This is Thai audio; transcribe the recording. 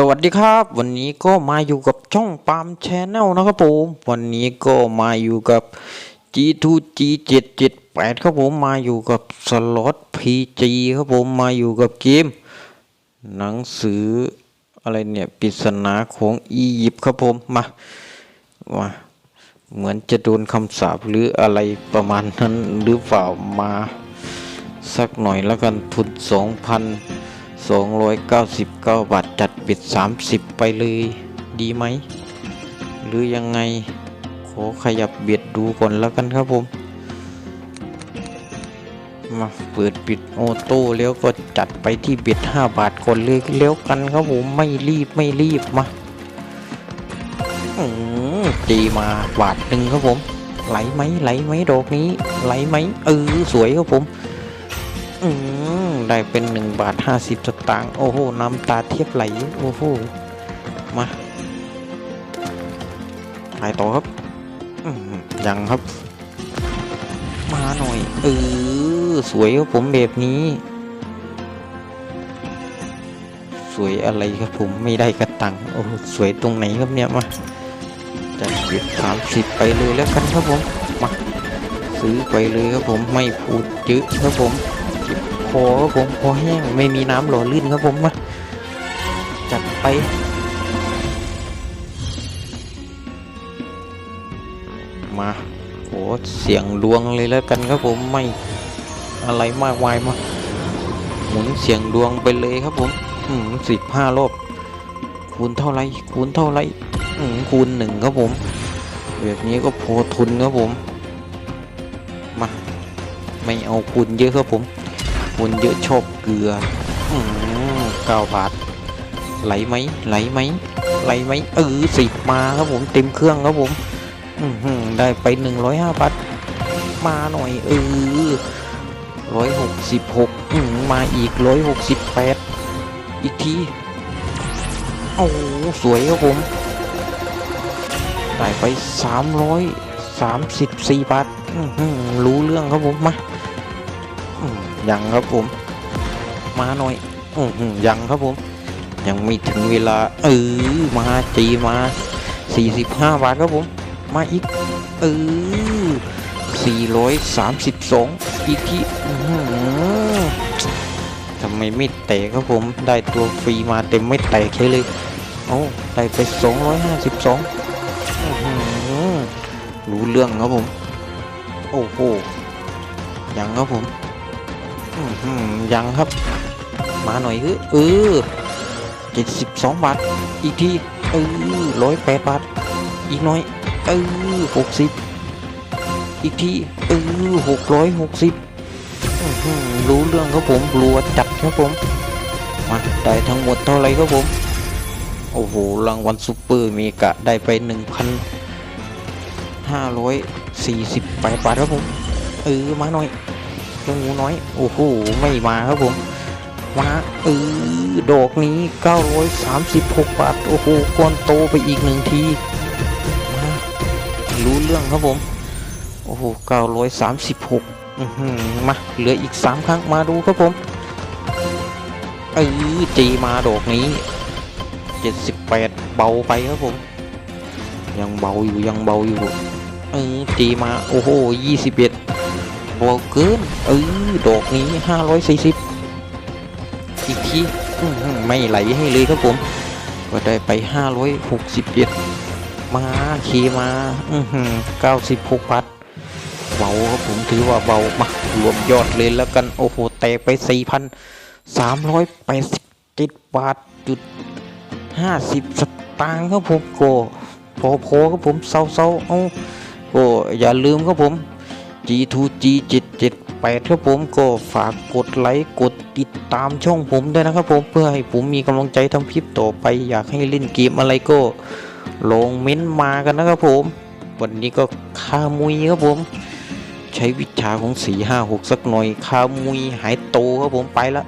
สวัสดีครับ วันนี้ก็มาอยู่กับช่องปามแชนแนลนะครับผมวันนี้ก็มาอยู่กับ G2G 778 ครับผมมาอยู่กับสล็อต PG ครับผมมาอยู่กับเกม หนังสืออะไรเนี่ยปริศนาของอียิปต์ครับผมมามาเหมือนจะโดนคำสาปหรืออะไรประมาณนั้นหรือเปล่ามาสักหน่อยแล้วกันทุน 299 บาท จัดบิด 30 ไปเลย ดีไหม หรือยังไง ขอขยับเบียดดูก่อนแล้วกันครับผม มาเปิดปิดโอโต้แล้วก็จัดไปที่เบียด 5 บาทก่อนเลยเลี้ยวกันครับผม ไม่รีบไม่รีบมาตีมาบาทหนึ่งครับผม ไหลไหมไหลไหมดอกนี้ ไหลไหมเออสวยครับผม อืมได้เป็นหนึ่งบาทห้าสิบสตางค์โอ้โห น้ำตาเทียบไหล โอ้โห มาถ่ายต่อครับอืมยังครับ มาหน่อย เออ สวยครับผมแบบนี้ สวยอะไรครับผมไม่ได้กระตังโอ้โหสวยตรงไหนครับเนี่ยมาจะเก็บสามสิบไปเลยแล้วกันครับผม มา ซื้อไปเลยครับผมไม่พูดเยอะครับผม คอครับผมคอแห้งไม่มีน้ำหล่อลื่นครับผมมาจัดไปมาโอ้เสียงดวงเลยแล้วกันครับผมไม่อะไรมากมายมาหมุนเสียงดวงไปเลยครับผมอืมสิบห้ารอบคูณเท่าไรคูณเท่าไรอืมคูณหนึ่งครับผม แบบนี้ก็พอทุนครับผมมาไม่เอาคูณเยอะครับผม คนเยอะชอบเกลือเก้าบาทไหลไหมไหลไหมไหลไหมเออสิบมาครับผมเต็มเครื่องครับผมได้ไปหนึ่งร้อยห้าบาทมาหน่อยเออร้อยหกสิบหกอืมาอีกร้อยหกสิบแปดอีกทีโอ้สวยครับผมได้ไปสามร้อยสามสิบสี่บาทรู้เรื่องครับผมมา ยังครับผม มาหน่อยอือยังครับผม ยังไม่ถึงเวลา เออมาจีมา45บาทครับผม มาอีก เออ432อีกที่อื้อหือทำไมไม่แตกครับผม ได้ตัวฟรีมาเต็มไม่แตกเลยโอ้ได้ไป252อื้อหือรู้เรื่องครับผม โอ้โหยังครับผม ยังครับ มาหน่อยเออเออเจ็ดสิบสองบาท อีกทีเออร้อยแปดบาท อีกน้อยเออหกสิบอีกทีเออหกร้อยหกสิบรู้เรื่องครับผมรัวจัดครับผม มาได้ทั้งหมดเท่าไหรครับผม โอ้โห รางวัลซูเปอร์เมกะได้ไปหนึ่งพันห้าร้อยสี่สิบแปดบาทครับผม เออ มาหน่อย จ้างูน้อย โอ้โห ไม่มาครับผม มาเออดอกนี้ 936 บาท โอ้โหก้อนโตไปอีกหนึ่งที มารู้เรื่องครับผม โอ้โห 936 อือหือมา เหลืออีก 3 ครั้ง มาดูครับผม เออจีมาดอกนี้ 78 เบาไปครับผม ยังเบาอยู่ ยังเบาอยู่ เออจีมา โอ้โห 21 บวกเกินเออดอกนี้ห้าร้อยสี่สิบอีกทีไม่ไหลให้เลยครับผม ก็ได้ไปห้าร้อยหกสิบเอ็ดมาขี่มาอือหือเก้าสิบหกบาทเบาครับผมถือว่าเบามารวมยอดเลยแล้วกัน โอ้โห แตกไปสี่พันสามร้อยแปดสิบเจ็ดบาทจุดห้าสิบสตางค์ครับผมโกพอพอครับผมเศร้าๆเอ้าโก็อย่าลืมครับผม G2G 778ครับผมก็ฝากกดไลค์กดติดตามช่องผมด้วยนะครับผมเพื่อให้ผมมีกำลังใจทำคลิปต่อไป อยากให้เล่นเกมอะไรก็ลงเม้นต์มากันนะครับผม วันนี้ก็คามุยครับผม ใช้วิชาของ 4 5 6 สักหน่อยคามุยหายโตครับผมไปละ